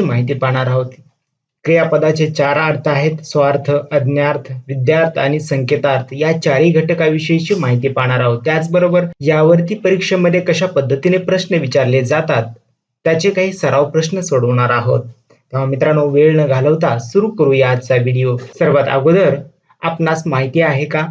माहिती पाहणार आहोत. क्रियापदाचे चार अर्थ आहेत. स्वार्थ अज्ञार्थ विद्यार्थ आणि संकेतार्थ. या चारही घटकाविषयीची माहिती पाहणार आहोत. त्याचबरोबर यावरती परीक्षेमध्ये कशा पद्धतीने प्रश्न विचारले जातात त्याचे काही सराव प्रश्न सोडवणार आहोत. तेव्हा मित्रांनो वेळ न घालवता सुरू करूया आजचा व्हिडिओ. सर्वात अगोदर आपणास माहिती आहे का?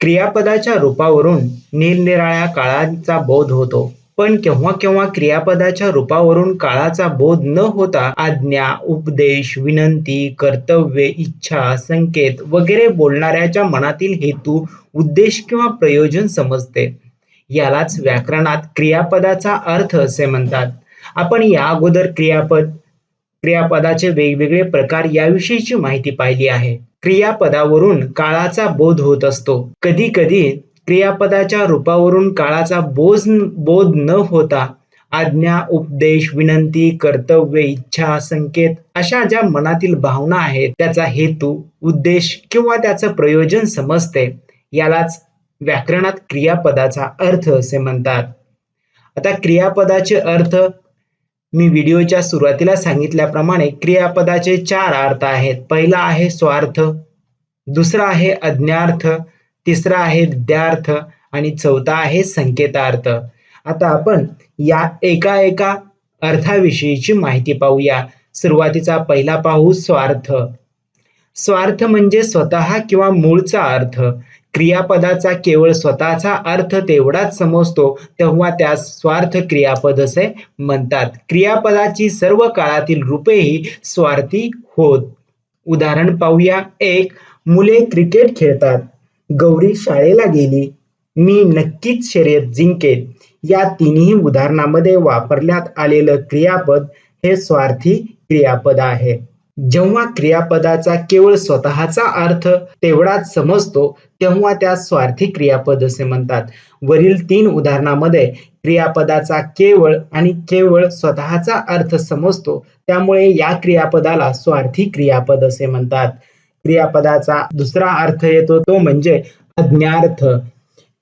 क्रियापदाच्या रूपावरून निरनिराळ्या काळांचा बोध होतो. पण केव्हा केव्हा क्रियापदाच्या रूपावरून काळाचा बोध न होता आज्ञा उपदेश विनंती कर्तव्य इच्छा संकेत वगैरे बोलणाऱ्याच्या मनातील हेतू उद्देश किंवा प्रयोजन समजते. यालाच व्याकरणात क्रियापदाचा अर्थ असे म्हणतात. आपण या अगोदर क्रियापद क्रियापदाचे वेगवेगळे प्रकार याविषयीची माहिती पाहिली आहे. क्रियापदावरून काळाचा बोध होत असतो. कधी कधी क्रियापदाच्या रूपावरून काळाचा बोज बोध न होता आज्ञा उपदेश विनंती कर्तव्य इच्छा संकेत अशा ज्या मनातील भावना आहेत त्याचा हेतू उद्देश किंवा त्याचं प्रयोजन समजते यालाच व्याकरणात क्रियापदाचा अर्थ असे म्हणतात. आता क्रियापदाचे अर्थ मी व्हिडिओच्या सुरुवातीला सांगितल्याप्रमाणे क्रियापदाचे चार अर्थ आहेत. पहिला आहे स्वार्थ दुसरा आहे अज्ञार्थ तिसरा आहे विद्यार्थ आणि चौथा आहे संकेतार्थ. आता आपण या एका एका अर्थाविषयीची माहिती पाहूया. सुरुवातीचा पहिला पाहू स्वार्थ. स्वार्थ म्हणजे स्वतः किंवा मूळचा अर्थ. क्रियापदाचा केवळ स्वतःचा अर्थ तेवढाच समजतो तेव्हा त्यास स्वार्थ क्रियापद असे म्हणतात. क्रियापदाची सर्व काळातील रूपेही स्वार्थी होत. उदाहरण पाहूया. एक मुले क्रिकेट खेळतात. गौरी शाळेला गेली. मी नक्कीच शर्यत जिंकेन. या तिन्ही उदाहरणामध्ये वापरण्यात आलेलं क्रियापद हे स्वार्थी क्रियापद आहे. जेव्हा क्रियापदाचा केवळ स्वतःचा अर्थ तेवढाच समजतो तेव्हा त्या स्वार्थी क्रियापद असे म्हणतात. वरील तीन उदाहरणामध्ये क्रियापदाचा केवळ आणि केवळ स्वतःचा अर्थ समजतो त्यामुळे या क्रियापदाला स्वार्थी क्रियापद असे म्हणतात. क्रियापदाचा दुसरा अर्थ येतो तो म्हणजे अज्ञार्थ.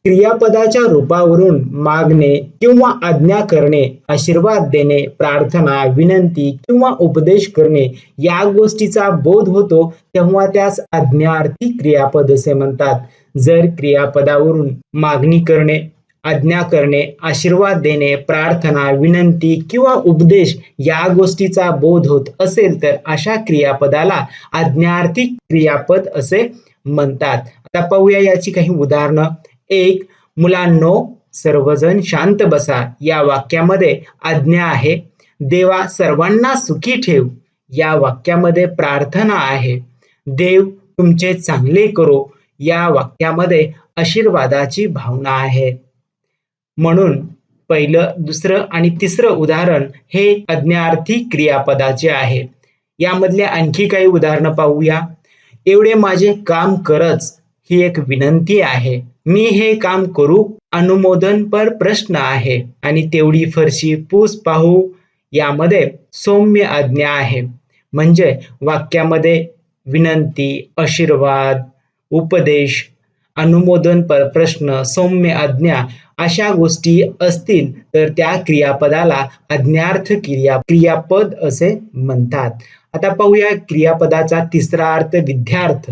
क्रियापदाच्या रूपावरून मागणे किंवा आज्ञा करणे आशीर्वाद देणे प्रार्थना विनंती किंवा उपदेश करणे या गोष्टीचा बोध होतो तेव्हा त्यास आज्ञार्थी क्रियापद असे म्हणतात. जर क्रियापदावरून मागणी करणे आज्ञा करणे आशीर्वाद देणे प्रार्थना विनंती किंवा उपदेश या गोष्टीचा बोध होत असेल तर अशा क्रियापदाला आज्ञार्थी क्रियापद असे म्हणतात. आता पाहूया याची काही उदाहरणं. एक मुलांनो सर्वजण शांत बसा. या वाक्यामध्ये आज्ञा आहे. देवा सर्वांना सुखी ठेव. या वाक्यामध्ये प्रार्थना आहे. देव तुमचे चांगले करो. या वाक्यामध्ये आशीर्वादाची भावना आहे. म्हणून पहिलं दुसरं आणि तिसरं उदाहरण हे अज्ञार्थी क्रियापदाचे आहे. यामधले आणखी काही उदाहरणं पाहूया. एवढे माझे काम करच ही एक विनंती आहे. मी हे काम करू अनुमोदन पर प्रश्न आहे आणि तेवढी फरशी पूस पाहू यामध्ये सौम्य आज्ञा आहे. म्हणजे वाक्यामध्ये विनंती आशीर्वाद उपदेश अनुमोदन पर प्रश्न सौम्य आज्ञा अशा गोष्टी असतील तर त्या क्रियापदाला अज्ञार्थ क्रिया क्रियापद असे म्हणतात. आता पाहूया क्रियापदाचा तिसरा अर्थ विद्यार्थ.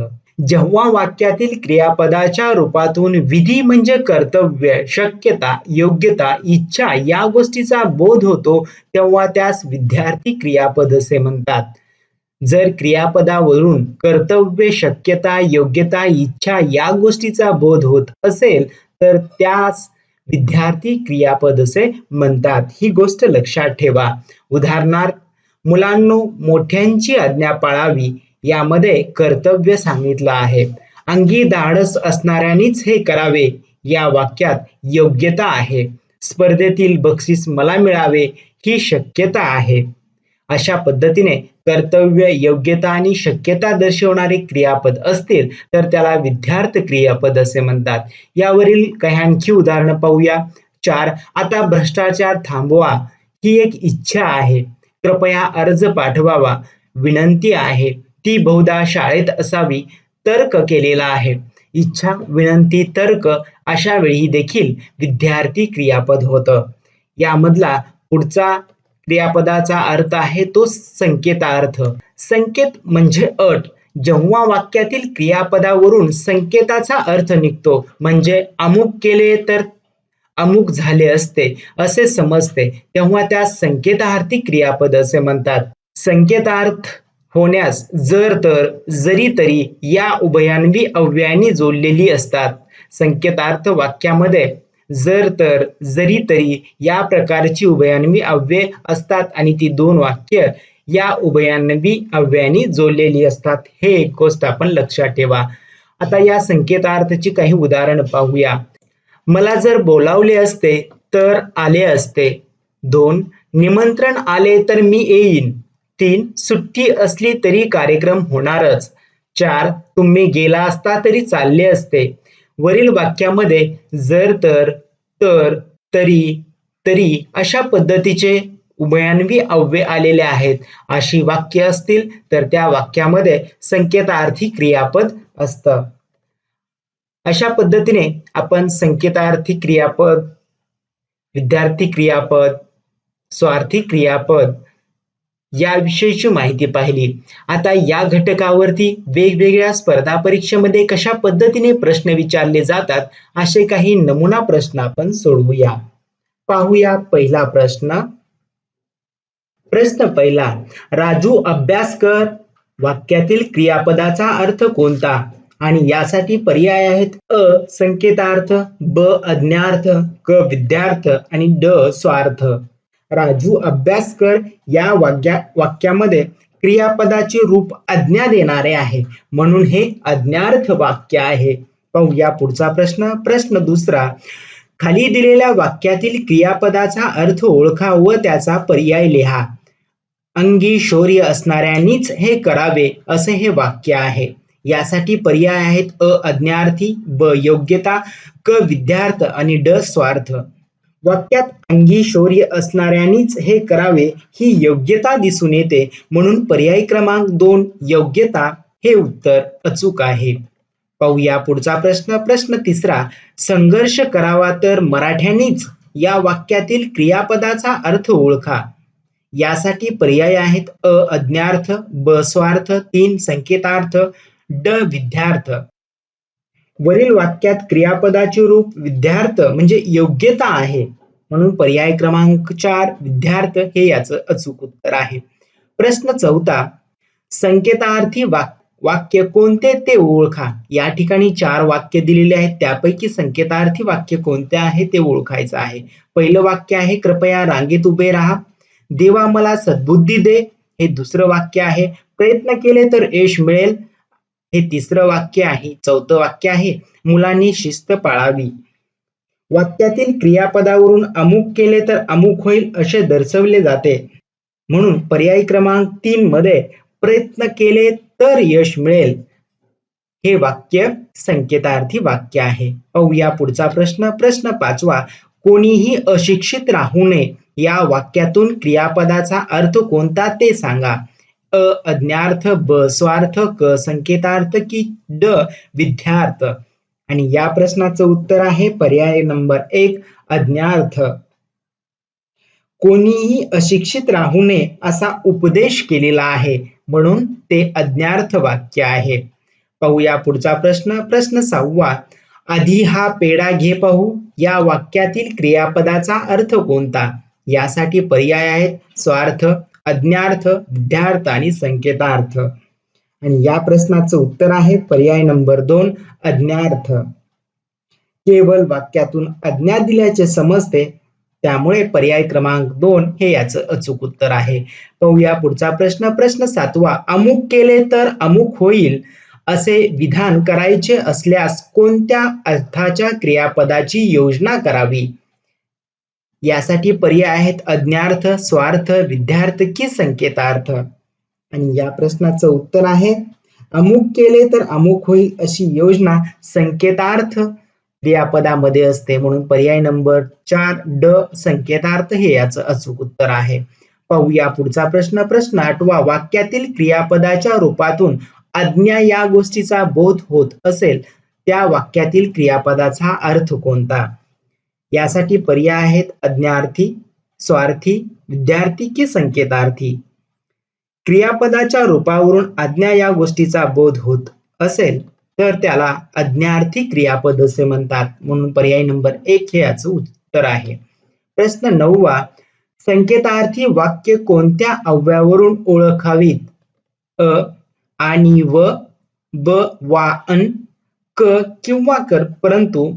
जेव्हा वाक्यातील क्रियापदाच्या रूपातून विधी म्हणजे कर्तव्य शक्यता योग्यता इच्छा या गोष्टीचा बोध होतो तेव्हा त्यास विद्यार्थी क्रियापद असे म्हणतात. जर क्रियापदावरून कर्तव्य शक्यता योग्यता इच्छा या गोष्टीचा बोध होत असेल तर त्यास विद्यार्थी क्रियापद असे म्हणतात. ही गोष्ट लक्षात ठेवा. उदाहरणार्थ मुलांनो मोठ्यांची आज्ञा पाळावी यामध्ये कर्तव्य सांगितलं आहे. अंगी धाडस असणाऱ्यांनीच हे करावे या वाक्यात योग्यता आहे. स्पर्धेतील बक्षीस मला मिळावे ही शक्यता आहे. अशा पद्धतीने कर्तव्य योग्यता आणि शक्यता दर्शवणारे क्रियापद असतील तर त्याला विद्यार्थ क्रियापद असे म्हणतात. यावरील काही आणखी उदाहरणं पाहूया. चार आता भ्रष्टाचार थांबवा. ही एक इच्छा आहे. कृपया अर्ज पाठवावा. विनंती आहे. ती बहुधा शाळेत असावी. तर्क केलेला आहे. इच्छा विनंती तर्क अशा वेळी देखील विद्यार्थी क्रियापद होतं. यामधला पुढचा क्रियापदाचा अर्थ आहे तो संकेतार्थ. संकेत म्हणजे अट. जेव्हा वाक्यातील क्रियापदावरून संकेताचा अर्थ निघतो म्हणजे अमुक केले तर अमुक झाले असते असे समजते. तेव्हा त्या संकेतार्थी क्रियापद असे म्हणतात. संकेतार्थ होण्यास जर तर जरी तरी या उभयान्वी अव्ययांनी जोडलेली असतात. संकेतार्थ वाक्यामध्ये जर तर जरी तरी या प्रकारची उभयान्वी अव्यय असतात आणि ती दोन वाक्य या उभयान्वी अव्ययांनी जोडलेली असतात. हे एक गोष्ट आपण लक्षात ठेवा. आता या संकेतार्थची काही उदाहरण पाहूया. मला जर बोलावले असते तर आले असते. दोन निमंत्रण आले तर मी येईन. तीन सुट्टी असली तरी कार्यक्रम होणारच. चार तुम्ही गेला असता तरी चालले असते. वरील वाक्यामध्ये जर तर तर तरी तरी अशा पद्धतीचे उभयान्वी अव्यय आलेले आहेत. अशी वाक्य असतील तर त्या वाक्यामध्ये संकेतार्थी क्रियापद असतं. अशा पद्धतीने आपण संकेतार्थी क्रियापद विद्यार्थी क्रियापद स्वार्थी क्रियापद याविषयीची माहिती पाहिली. आता या घटकावरती वेगवेगळ्या स्पर्धा परीक्षेमध्ये कशा पद्धतीने प्रश्न विचारले जातात असे काही नमुना प्रश्न आपण सोडवूया. पाहूया पहिला प्रश्न. प्रश्न पहिला राजू अभ्यास कर वाक्यातील क्रियापदाचा अर्थ कोणता? आणि यासाठी पर्याय आहेत अ संकेतार्थ ब अज्ञार्थ क विद्यार्थ आणि ड स्वार्थ. राजू अभ्यास कर या वाक्या वाक्यामध्ये क्रियापदाचे रूप अज्ञा देणारे आहे. म्हणून हे अज्ञार्थ वाक्य आहे. पाहूया पुढचा प्रश्न. प्रश्न दुसरा खाली दिलेल्या वाक्यातील क्रियापदाचा अर्थ ओळखा व त्याचा पर्याय लिहा. अंगी शौर्य असणाऱ्यांनीच हे करावे असे हे वाक्य आहे. यासाठी पर्याय आहेत अ अज्ञार्थी ब योग्यता क विद्यार्थ आणि ड स्वार्थ. वाक्यात अंगी शौर्य असणाऱ्यांनीच हे करावे ही योग्यता दिसून येते. म्हणून पर्याय क्रमांक दोन योग्यता हे उत्तर अचूक आहे. पाहूया पुढचा प्रश्न. प्रश्न तिसरा संघर्ष करावा तर मराठ्यांनीच या वाक्यातील क्रियापदाचा अर्थ ओळखा. यासाठी पर्याय आहेत अ अज्ञार्थ ब स्वार्थ तीन संकेतार्थ ड विद्यार्थ. वरील वाक्यात क्रियापदाचे रूप विद्यार्थ म्हणजे योग्यता आहे. म्हणून पर्याय क्रमांक चार विद्यार्थ हे याचं अचूक उत्तर आहे. प्रश्न चौथा संकेतार्थी वाक वाक्य कोणते ते ओळखा. या ठिकाणी चार वाक्य दिलेले आहेत. त्यापैकी संकेतार्थी वाक्य कोणते आहे ते ओळखायचं आहे. पहिलं वाक्य आहे कृपया रांगेत उभे राहा. देवा मला सद्बुद्धी दे. हे दुसरं वाक्य आहे प्रयत्न केले तर यश मिळेल. हे तिसरं वाक्य आहे चौथं वाक्य आहे मुलांनी शिस्त पाळावी. वाक्यातील क्रियापदावरून अमुक केले तर अमुक होईल असे दर्शवले जाते. म्हणून पर्याय क्रमांक तीन मध्ये प्रयत्न केले तर यश मिळेल. हे वाक्य संकेतार्थी वाक्य आहे. पाहूया पुढचा प्रश्न. प्रश्न पाचवा कोणीही अशिक्षित राहू नये. या वाक्यातून क्रियापदाचा अर्थ कोणता ते सांगा. अ अज्ञार्थ ब स्वार्थ क संकेतार्थ की ड विद्यार्थ. आणि या प्रश्नाचं उत्तर आहे पर्याय नंबर एक अज्ञार्थ. कोणीही अशिक्षित राहू नये असा उपदेश केलेला आहे म्हणून ते अज्ञार्थ वाक्य आहे. पाहूया पुढचा प्रश्न प्रश्न सहावा. आधी हा पेढा घे पाहू या वाक्यातील क्रियापदाचा अर्थ कोणता? यासाठी पर्याय आहेत स्वार्थ अज्ञार्थ विद्यार्थ आणि संकेतार्थ. आणि या प्रश्नाचं उत्तर आहे पर्याय नंबर दोन अज्ञार्थ. केवळ वाक्यातून अज्ञात दिल्याचे समजते त्यामुळे पर्याय क्रमांक दोन हे याचं अचूक उत्तर आहे. पाहूया पुढचा प्रश्न. प्रश्न सातवा अमुक केले तर अमुक होईल असे विधान करायचे असल्यास कोणत्या अर्थाच्या क्रियापदाची योजना करावी? यासाठी पर्याय आहेत अज्ञार्थ स्वार्थ विद्यार्थ की संकेतार्थ. आणि या प्रश्नाचं उत्तर आहे अमुक केले तर अमुक होईल अशी योजना संकेतार्थ क्रियापदामध्ये असते. म्हणून पर्याय नंबर चार ड संकेतार्थ हे याचं अचूक उत्तर आहे. पाहूया पुढचा प्रश्न. प्रश्न आठवा वाक्यातील क्रियापदाच्या रूपातून आज्ञा या गोष्टीचा बोध होत असेल त्या वाक्यातील क्रियापदाचा अर्थ कोणता? यासाठी पर्याय आहेत अज्ञार्थी स्वार्थी विद्यार्थी की संकेतार्थी. क्रियापदाच्या रूपावरून आज्ञा या गोष्टीचा बोध होत असेल तर त्याला अज्ञार्थी क्रियापद असे म्हणतात. म्हणून पर्याय नंबर एक हे याचं उत्तर आहे. प्रश्न नववा संकेतार्थी वाक्य कोणत्या अव्यावरून ओळखावीत? अ आणि व ब वा अन क किंवा कर परंतु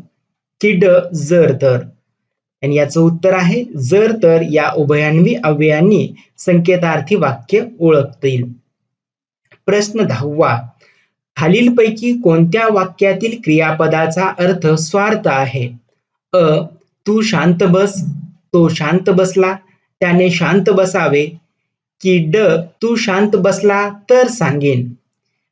किड जर तर. आणि याचं उत्तर आहे जर तर या उभयान्वी अव्ययांनी संकेतार्थी वाक्य ओळखतील. प्रश्न दहावा खालीलपैकी कोणत्या वाक्यातील क्रियापदाचा अर्थ स्वार्थ आहे? अ तू शांत बस तो शांत बसला त्याने शांत बसावे. की ड तू शांत बसला तर सांगेन.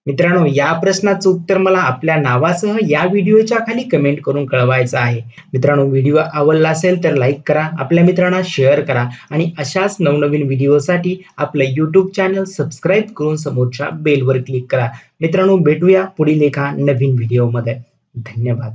मित्रांनो या प्रश्नाचं उत्तर मला आपल्या नावासह या व्हिडिओच्या खाली कमेंट करून कळवायचं आहे. मित्रांनो व्हिडिओ आवडला असेल तर लाईक करा आपल्या मित्रांना शेअर करा आणि अशाच नवनवीन व्हिडिओसाठी आपलं यूट्यूब चॅनल सबस्क्राईब करून समोरच्या बेलवर क्लिक करा. मित्रांनो भेटूया पुढील एका नवीन व्हिडिओमध्ये धन्यवाद.